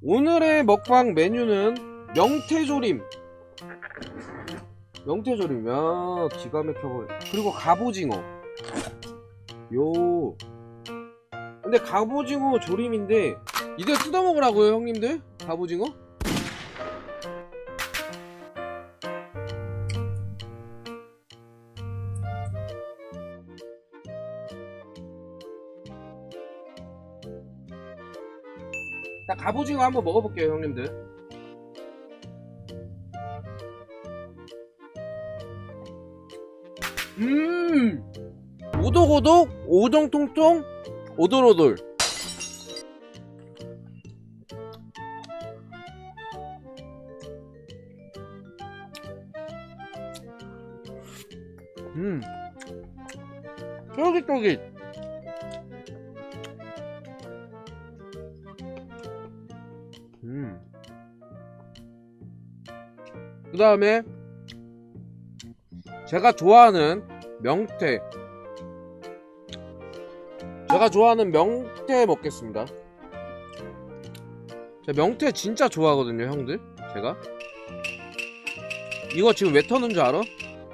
오늘의 먹방 메뉴는 명태조림. 명태조림, 야 기가 막혀버려. 그리고 갑오징어. 요. 근데 갑오징어 조림인데 이대 뜯어 먹으라고요, 형님들? 갑오징어? 나 갑오징어 한번 먹어볼게요, 형님들. 음, 오독오독, 오동통통, 오돌오돌. 음, 쫄깃쫄깃. 그 다음에 제가 좋아하는 명태. 제가 좋아하는 명태 먹겠습니다. 명태 진짜 좋아하거든요 형들. 제가. 이거 지금 왜 터는 줄 알아?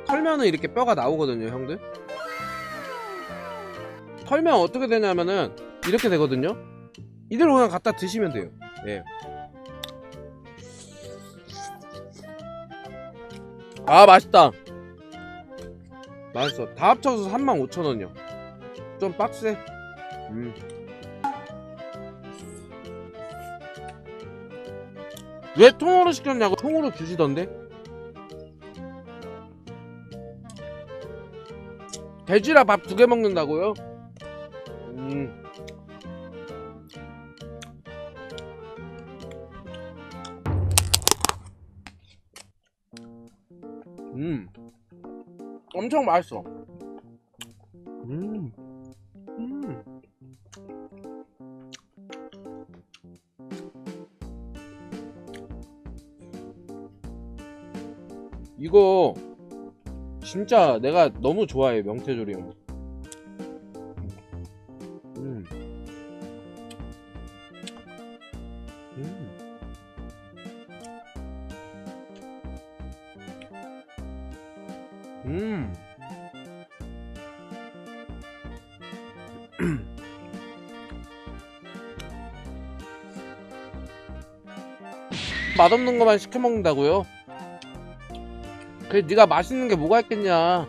털면은 이렇게 뼈가 나오거든요 형들. 털면 어떻게 되냐면은 이렇게 되거든요. 이대로 그냥 갖다 드시면 돼요. 예. 아 맛있다. 맛있어. 다 합쳐서 35,000원이요. 좀 빡세. 음. 왜 통으로 시켰냐고? 통으로 주시던데? 돼지라 밥 두 개 먹는다고요? 음. 음. 엄청 맛있어. 음. 음. 이거 진짜 내가 너무 좋아해 명태조림. 음. 맛없는 것만 시켜 먹는다고요? 그래 네가 맛있는 게 뭐가 있겠냐?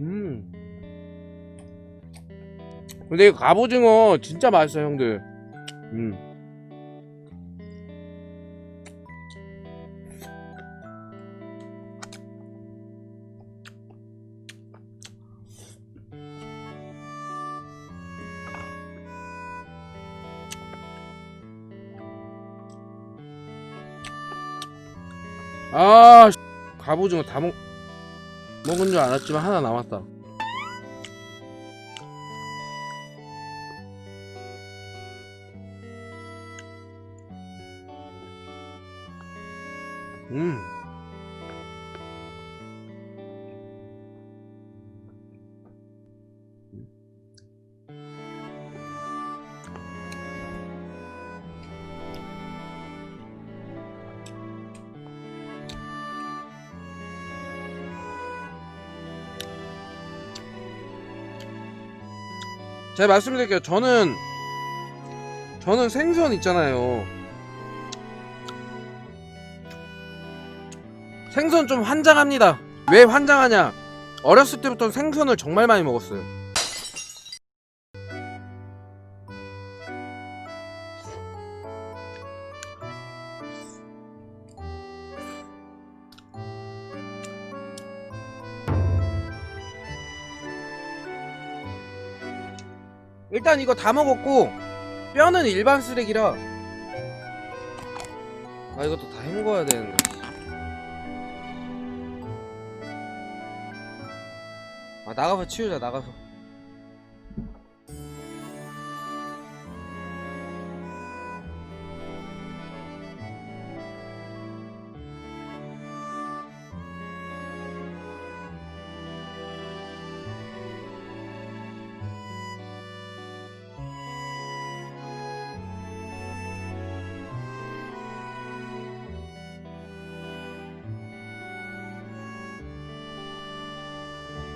음. 근데 이 갑오징어 진짜 맛있어 형들. 음. 아, 씨, 갑오징어 다 먹, 먹은 줄 알았지만 하나 남았다. 음. 제가 말씀드릴게요. 저는 저는 생선 있잖아요. 생선 좀 환장합니다. 왜 환장하냐? 어렸을 때부터 생선을 정말 많이 먹었어요. 일단 이거 다 먹었고 뼈는 일반 쓰레기라. 아 이것도 다 헹궈야 되는데 아 나가서 치우자 나가서